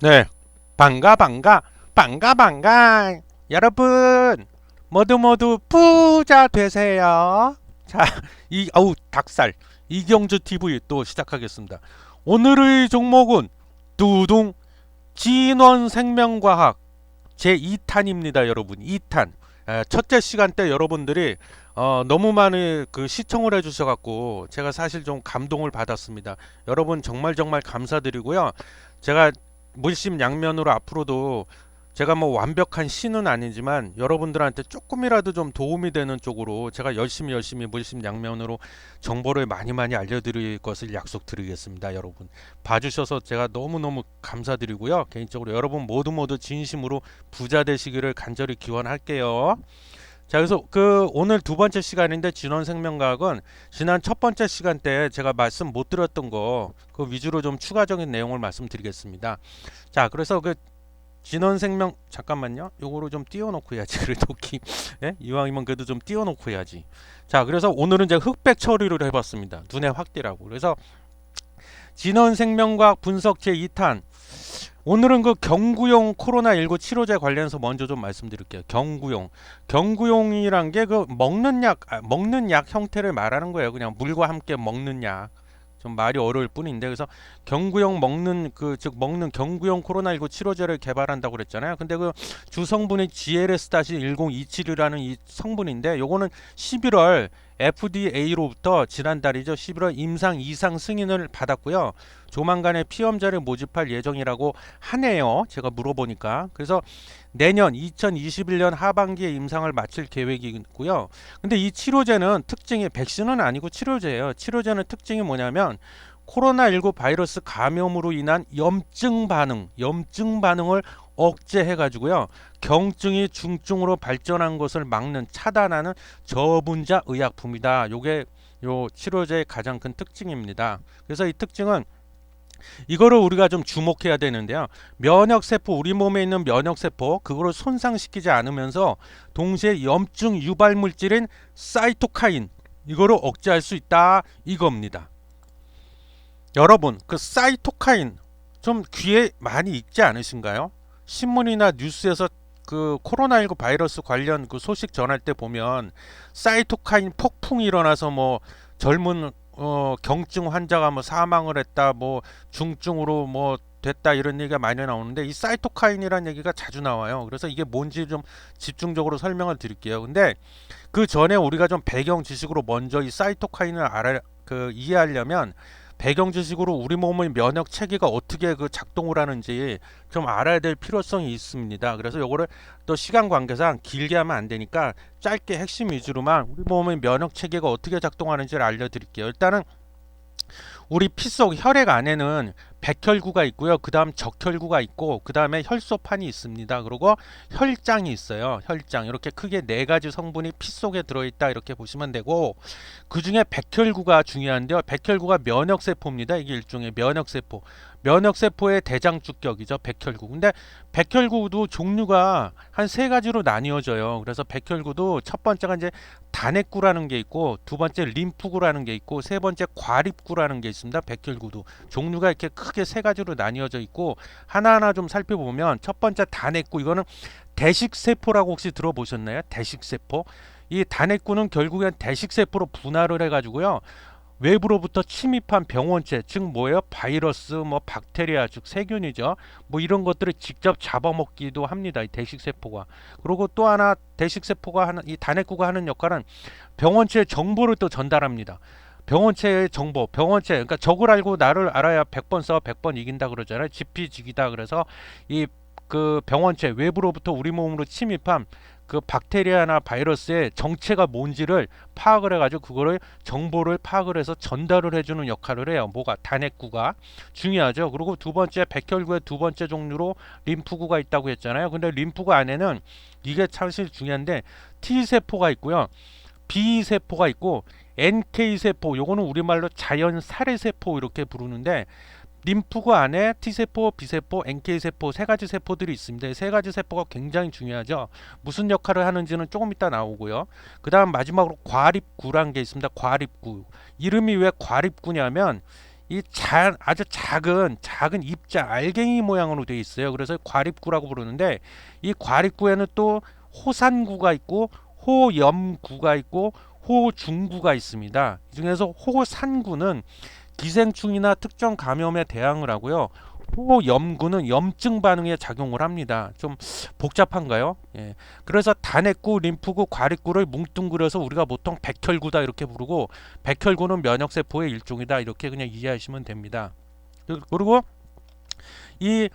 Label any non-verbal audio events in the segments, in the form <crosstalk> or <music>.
네, 반가 반가 반가 반가 여러분 모두 모두 부자 되세요. 자, 이 아우 닭살 이경주 TV 또 시작하겠습니다. 오늘의 종목은 두둥 진원생명과학 제 2탄입니다, 여러분. 2탄. 에, 첫째 시간 때 여러분들이 어, 너무 많이 그 시청을 해주셔갖고 제가 사실 좀 감동을 받았습니다. 여러분 정말 정말 감사드리고요. 제가 물심 양면으로 앞으로도 제가 뭐 완벽한 신은 아니지만 여러분들한테 조금이라도 좀 도움이 되는 쪽으로 제가 열심히 열심히 물심 양면으로 정보를 많이 많이 알려드릴 것을 약속드리겠습니다, 여러분. 봐주셔서 제가 너무너무 감사드리고요. 개인적으로 여러분 모두 모두 진심으로 부자 되시기를 간절히 기원할게요. 자, 그래서 그 오늘 두 번째 시간인데 진원생명과학은 지난 첫 번째 시간 때 제가 말씀 못 드렸던 거 그 위주로 좀 추가적인 내용을 말씀드리겠습니다. 자, 그래서 그 진원생명 잠깐만요. 요거로 좀 띄워놓고 해야지. <laughs> 그래도 기, 예? 이왕이면 그래도 좀 띄워놓고 해야지. 자, 그래서 오늘은 이제 흑백 처리를 해봤습니다. 눈에 확 띄라고. 그래서 진원생명과학 분석 제 2탄 오늘은 그 경구용 코로나19 치료제 관련해서 먼저 좀 말씀드릴게요. 경구용. 경구용이란 게 그 먹는 약, 아, 먹는 약 형태를 말하는 거예요. 그냥 물과 함께 먹는 약. 좀 말이 어려울 뿐인데 그래서 경구용 먹는 그 즉 먹는 경구용 코로나19 치료제를 개발한다고 그랬잖아요. 근데 그 주성분이 GLS-1027이라는 이 성분인데 요거는 11월 FDA로부터 지난달이죠. 11월 임상 이상 승인을 받았고요. 조만간에 피험자를 모집할 예정이라고 하네요. 제가 물어보니까. 그래서 내년 2021년 하반기에 임상을 마칠 계획이고요. 근데 이 치료제는 특징이 백신은 아니고 치료제예요. 치료제는 특징이 뭐냐면 코로나19 바이러스 감염으로 인한 염증 반응, 염증 반응을 억제해 가지고요. 경증이 중증으로 발전한 것을 막는 차단하는 저분자 의약품이다. 요게 요 치료제의 가장 큰 특징입니다. 그래서 이 특징은 이거를 우리가 좀 주목해야 되는데요. 면역 세포 우리 몸에 있는 면역 세포 그거를 손상시키지 않으면서 동시에 염증 유발 물질인 사이토카인 이거를 억제할 수 있다 이겁니다. 여러분 그 사이토카인 좀 귀에 많이 익지 않으신가요? 신문이나 뉴스에서 그 코로나19 바이러스 관련 그 소식 전할 때 보면 사이토카인 폭풍이 일어나서 뭐 젊은 어 경증 환자가 뭐 사망을 했다 뭐 중증으로 뭐 됐다 이런 얘기가 많이 나오는데 이 사이토카인이라는 얘기가 자주 나와요. 그래서 이게 뭔지 좀 집중적으로 설명을 드릴게요. 근데 그 전에 우리가 좀 배경 지식으로 먼저 이 사이토카인을 알아 그 이해하려면 배경 지식으로 우리 몸의 면역 체계가 어떻게 그 작동을 하는지 좀 알아야 될 필요성이 있습니다. 그래서 요거를 또 시간 관계상 길게 하면 안 되니까 짧게 핵심 위주로만 우리 몸의 면역 체계가 어떻게 작동하는지를 알려드릴게요. 일단은 우리 피 속 혈액 안에는 백혈구가 있고요. 그 다음 적혈구가 있고 그 다음에 혈소판이 있습니다. 그리고 혈장이 있어요. 혈장 이렇게 크게 네 가지 성분이 피 속에 들어있다 이렇게 보시면 되고 그 중에 백혈구가 중요한데요. 백혈구가 면역세포입니다. 이게 일종의 면역세포. 면역세포의 대장주격이죠. 백혈구. 근데 백혈구도 종류가 한 세 가지로 나뉘어져요. 그래서 백혈구도 첫 번째가 이제 단핵구라는 게 있고 두 번째 림프구라는 게 있고 세 번째 과립구라는 게 있습니다. 백혈구도 종류가 이렇게 크게 세 가지로 나뉘어져 있고 하나하나 좀 살펴보면 첫 번째 단핵구 이거는 대식세포라고 혹시 들어보셨나요? 대식세포. 이 단핵구는 결국엔 대식세포로 분할을 해가지고요. 외부로부터 침입한 병원체, 즉 뭐예요? 바이러스, 뭐 박테리아, 즉 세균이죠. 뭐 이런 것들을 직접 잡아먹기도 합니다. 이 대식세포가. 그리고 또 하나 대식세포가 하는 이 단핵구가 하는 역할은 병원체의 정보를 또 전달합니다. 병원체의 정보, 병원체, 그러니까 적을 알고 나를 알아야 100번 써 100번 이긴다 그러잖아요. 지피지기다. 그래서 이 그 병원체 외부로부터 우리 몸으로 침입한 그 박테리아나 바이러스의 정체가 뭔지를 파악을 해가지고 그거를 정보를 파악을 해서 전달을 해주는 역할을 해요. 뭐가 단핵구가 중요하죠. 그리고 두 번째 백혈구의 두 번째 종류로 림프구가 있다고 했잖아요. 근데 림프구 안에는 이게 사실 중요한데 T 세포가 있고요. B 세포가 있고 NK 세포 요거는 우리말로 자연 살해 세포 이렇게 부르는데 림프구 안에 T세포, B세포, NK세포 세 가지 세포들이 있습니다. 세 가지 세포가 굉장히 중요하죠. 무슨 역할을 하는지는 조금 이따 나오고요. 그 다음 마지막으로 과립구란 게 있습니다. 과립구. 이름이 왜 과립구냐면 이 자, 아주 작은 작은 입자 알갱이 모양으로 되어 있어요. 그래서 과립구라고 부르는데 이 과립구에는 또 호산구가 있고 호염구가 있고 호중구가 있습니다. 이 중에서 호산구는 기생충이나 특정 감염에 대항을 하고요. 호염구는 염증 반응에 작용을 합니다. 좀 복잡한가요? 예. 그래서 단핵구, 림프구, 과립구를 뭉뚱그려서 우리가 보통 백혈구다 이렇게 부르고 백혈구는 면역세포의 일종이다 이렇게 그냥 이해하시면 됩니다. 그- 그리고 이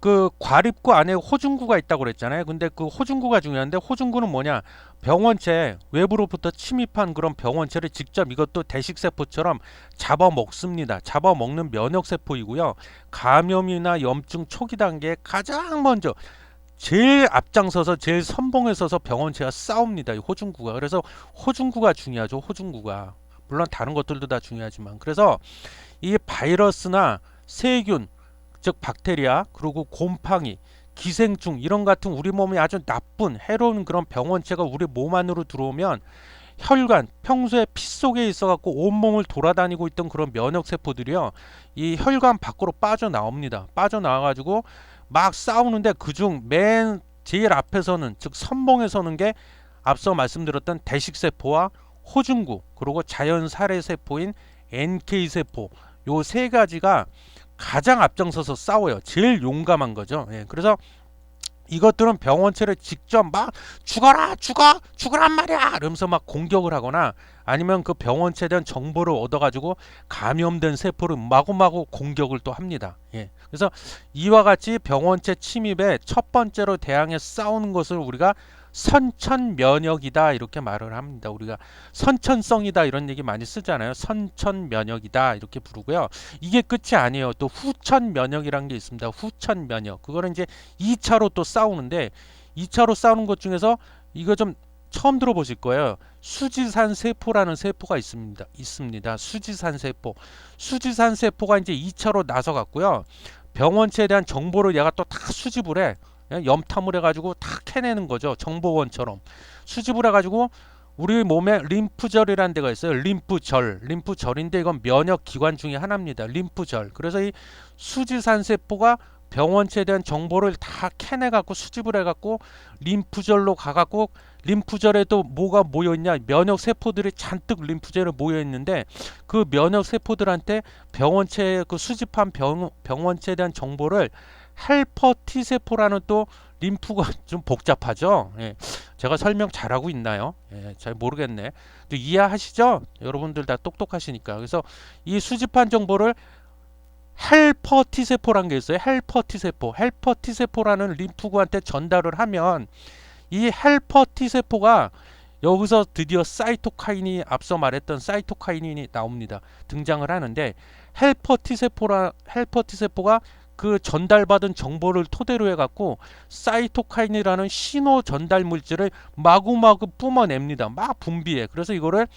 그 과립구 안에 호중구가 있다고 그랬잖아요. 근데 그 호중구가 중요한데 호중구는 뭐냐? 병원체 외부로부터 침입한 그런 병원체를 직접 이것도 대식세포처럼 잡아먹습니다. 잡아먹는 면역세포이고요. 감염이나 염증 초기 단계에 가장 먼저 제일 앞장서서 제일 선봉에 서서 병원체와 싸웁니다. 이 호중구가. 그래서 호중구가 중요하죠. 호중구가. 물론 다른 것들도 다 중요하지만. 그래서 이 바이러스나 세균, 즉 박테리아, 그리고 곰팡이, 기생충 이런 같은 우리 몸에 아주 나쁜 해로운 그런 병원체가 우리 몸 안으로 들어오면 혈관 평소에 피 속에 있어 갖고 온몸을 돌아다니고 있던 그런 면역 세포들이요 이 혈관 밖으로 빠져나옵니다. 빠져나와 가지고 막 싸우는데 그중 맨 제일 앞에서는 즉 선봉에 서는 게 앞서 말씀드렸던 대식 세포와 호중구 그리고 자연 살해 세포인 NK 세포 요 세 가지가 가장 앞장서서 싸워요. 제일 용감한 거죠. 예, 그래서 이것들은 병원체를 직접 막 죽어라 죽어 죽으란 말이야 이러면서 막 공격을 하거나 아니면 그 병원체에 대한 정보를 얻어가지고 감염된 세포를 마구마구 공격을 또 합니다. 예. 그래서 이와 같이 병원체 침입에 첫 번째로 대항해 싸우는 것을 우리가 선천 면역이다 이렇게 말을 합니다. 우리가 선천성이다 이런 얘기 많이 쓰잖아요. 선천 면역이다 이렇게 부르고요. 이게 끝이 아니에요. 또 후천 면역이라는 게 있습니다. 후천 면역. 그거는 이제 2차로 또 싸우는데 2차로 싸우는 것 중에서 이거 좀 처음 들어보실 거예요. 수지산 세포라는 세포가 있습니다. 있습니다. 수지산 세포. 수지산 세포가 이제 2차로 나서 갔고요. 병원체에 대한 정보를 얘가 또 다 수집을 해. 예, 염탐을 해가지고 다 캐내는 거죠. 정보원처럼 수집을 해가지고 우리 몸에 림프절이라는 데가 있어요. 림프절, 림프절인데 이건 면역 기관 중에 하나입니다. 림프절. 그래서 이 수지산 세포가 병원체에 대한 정보를 다 캐내 갖고 수집을 해 갖고 림프절로 가 갖고 림프절에도 뭐가 모여 있냐 면역 세포들이 잔뜩 림프절에 모여 있는데 그 면역 세포들한테 병원체 그 수집한 병, 병원체에 대한 정보를 헬퍼 T 세포라는 또 림프가 <laughs> 좀 복잡하죠. 예. 제가 설명 잘하고 있나요? 예, 잘 모르겠네. 또 이해하시죠? 여러분들 다 똑똑하시니까. 그래서 이 수집한 정보를 헬퍼 T 세포라는 게 있어요. 헬퍼 T 세포. 헬퍼 T 세포라는 림프구한테 전달을 하면 이 헬퍼 T 세포가 여기서 드디어 사이토카인이 앞서 말했던 사이토카인이 나옵니다. 등장을 하는데 헬퍼 T 세포라 헬퍼 T 세포가 그 전달받은 정보를 토대로 해갖고 사이토카인이라는 신호 전달 물질을 마구마구 뿜어냅니다. 막 분비해. 그래서 이거를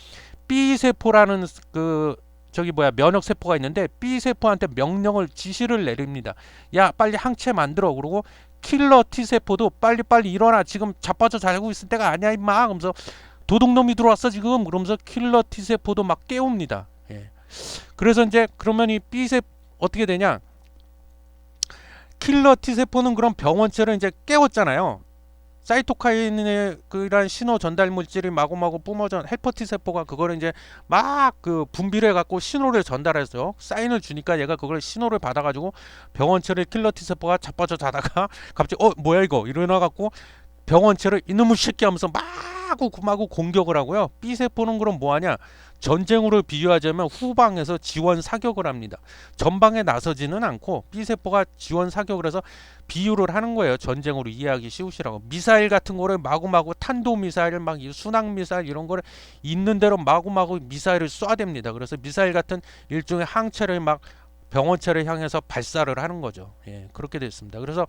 B 세포라는 그 저기 뭐야 면역 세포가 있는데 B 세포한테 명령을 지시를 내립니다. 야 빨리 항체 만들어. 그러고 킬러 T 세포도 빨리 빨리 일어나. 지금 자빠져 자고 있을 때가 아니야 임마. 그러면서 도둑놈이 들어왔어 지금. 그러면서 킬러 T 세포도 막 깨웁니다. 예. 그래서 이제 그러면 이 B 세 어떻게 되냐? 킬러 T 세포는 그럼 병원체를 이제 깨웠잖아요. 사이토카인의 그런 신호 전달 물질이 마구마구 뿜어져 헬퍼 T 세포가 그거를 이제 막 그 분비를 해갖고 신호를 전달해서 사인을 주니까 얘가 그걸 신호를 받아가지고 병원체를 킬러 T 세포가 자빠져 자다가 <laughs> 갑자기 어 뭐야 이거 일어나갖고 병원체를 이놈의 새끼 하면서 마구 마구 공격을 하고요. B 세포는 그럼 뭐하냐? 전쟁으로 비유하자면 후방에서 지원 사격을 합니다. 전방에 나서지는 않고 B 세포가 지원 사격을 해서 비유를 하는 거예요. 전쟁으로 이해하기 쉬우시라고. 미사일 같은 거를 마구마구 탄도 미사일 막 순항 미사일 이런 거를 있는 대로 마구마구 미사일을 쏴댑니다. 그래서 미사일 같은 일종의 항체를 막 병원체를 향해서 발사를 하는 거죠. 예, 그렇게 됐습니다. 그래서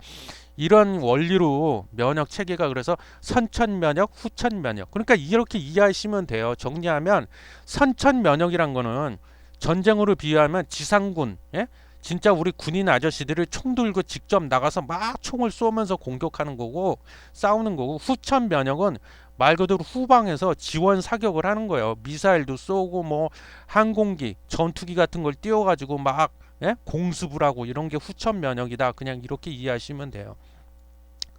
이런 원리로 면역 체계가 그래서 선천 면역, 후천 면역. 그러니까 이렇게 이해하시면 돼요. 정리하면 선천 면역이란 거는 전쟁으로 비유하면 지상군, 예? 진짜 우리 군인 아저씨들을 총 들고 직접 나가서 막 총을 쏘면서 공격하는 거고 싸우는 거고 후천 면역은 말 그대로 후방에서 지원 사격을 하는 거예요. 미사일도 쏘고 뭐 항공기, 전투기 같은 걸 띄워가지고 막 예? 공습을 하고 이런 게 후천 면역이다. 그냥 이렇게 이해하시면 돼요.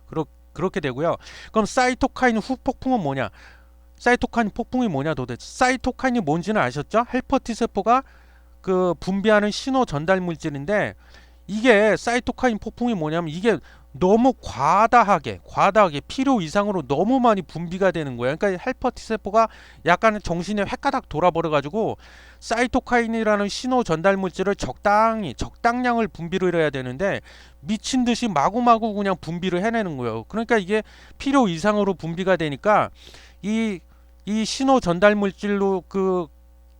그렇, 그렇게 되고요. 그럼 사이토카인 후폭풍은 뭐냐? 사이토카인 폭풍이 뭐냐 도대체? 사이토카인이 뭔지는 아셨죠? 헬퍼티 세포가 그 분비하는 신호 전달 물질인데 이게 사이토카인 폭풍이 뭐냐면 이게 너무 과다하게 과다하게 필요 이상으로 너무 많이 분비가 되는 거예요. 그러니까 헬퍼티 세포가 약간 정신이 획가닥 돌아버려 가지고 사이토카인이라는 신호 전달 물질을 적당히 적당량을 분비를 해야 되는데 미친 듯이 마구마구 그냥 분비를 해내는 거예요. 그러니까 이게 필요 이상으로 분비가 되니까 이 이 신호 전달 물질로 그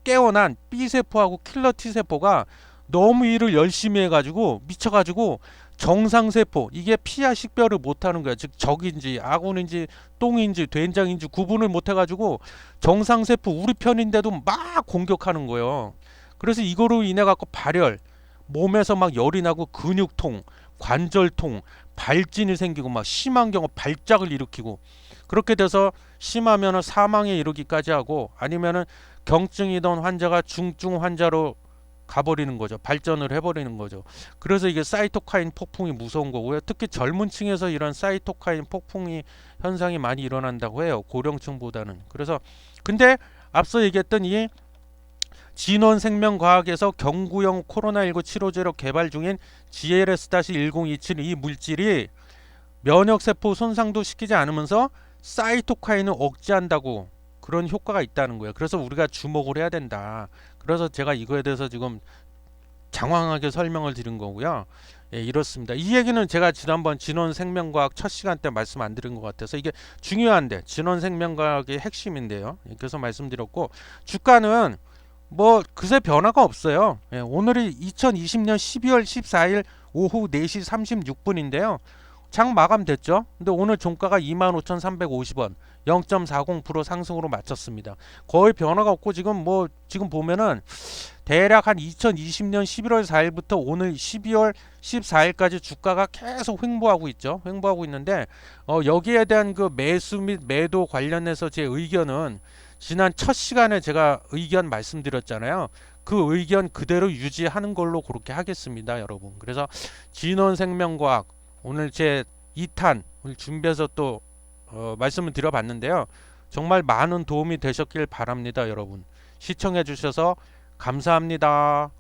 깨어난 B 세포하고 킬러 T 세포가 너무 일을 열심히 해가지고 미쳐가지고 정상 세포 이게 피하 식별을 못하는 거야. 즉 적인지 아군인지 똥인지 된장인지 구분을 못해가지고 정상 세포 우리 편인데도 막 공격하는 거예요. 그래서 이거로 인해 갖고 발열, 몸에서 막 열이 나고 근육통, 관절통, 발진이 생기고 막 심한 경우 발작을 일으키고 그렇게 돼서 심하면은 사망에 이르기까지 하고 아니면은 경증이던 환자가 중증 환자로 가버리는 거죠. 발전을 해버리는 거죠. 그래서 이게 사이토카인 폭풍이 무서운 거고요. 특히 젊은 층에서 이런 사이토카인 폭풍이 현상이 많이 일어난다고 해요. 고령층보다는. 그래서 근데 앞서 얘기했던 이 진원 생명과학에서 경구용 코로나19 치료제로 개발 중인 GLS-1027 이 물질이 면역 세포 손상도 시키지 않으면서 사이토카인을 억제한다고 그런 효과가 있다는 거예요. 그래서 우리가 주목을 해야 된다. 그래서 제가 이거에 대해서 지금 장황하게 설명을 드린 거고요. 예, 이렇습니다. 이 얘기는 제가 지난번 진원 생명과학 첫 시간 때 말씀 안 드린 것 같아서 이게 중요한데 진원 생명과학의 핵심인데요. 예, 그래서 말씀드렸고 주가는 뭐 그새 변화가 없어요. 예, 오늘이 2020년 12월 14일 오후 4시 36분인데요. 장 마감됐죠. 근데 오늘 종가가 25,350원, 0.40% 상승으로 마쳤습니다. 거의 변화가 없고 지금 뭐 지금 보면은 대략 한 2020년 11월 4일부터 오늘 12월 14일까지 주가가 계속 횡보하고 있죠. 횡보하고 있는데 어, 여기에 대한 그 매수 및 매도 관련해서 제 의견은 지난 첫 시간에 제가 의견 말씀드렸잖아요. 그 의견 그대로 유지하는 걸로 그렇게 하겠습니다, 여러분. 그래서 진원생명과학 오늘 제 2탄 오늘 준비해서 또 어, 말씀을 드려봤는데요. 정말 많은 도움이 되셨길 바랍니다, 여러분. 시청해 주셔서 감사합니다.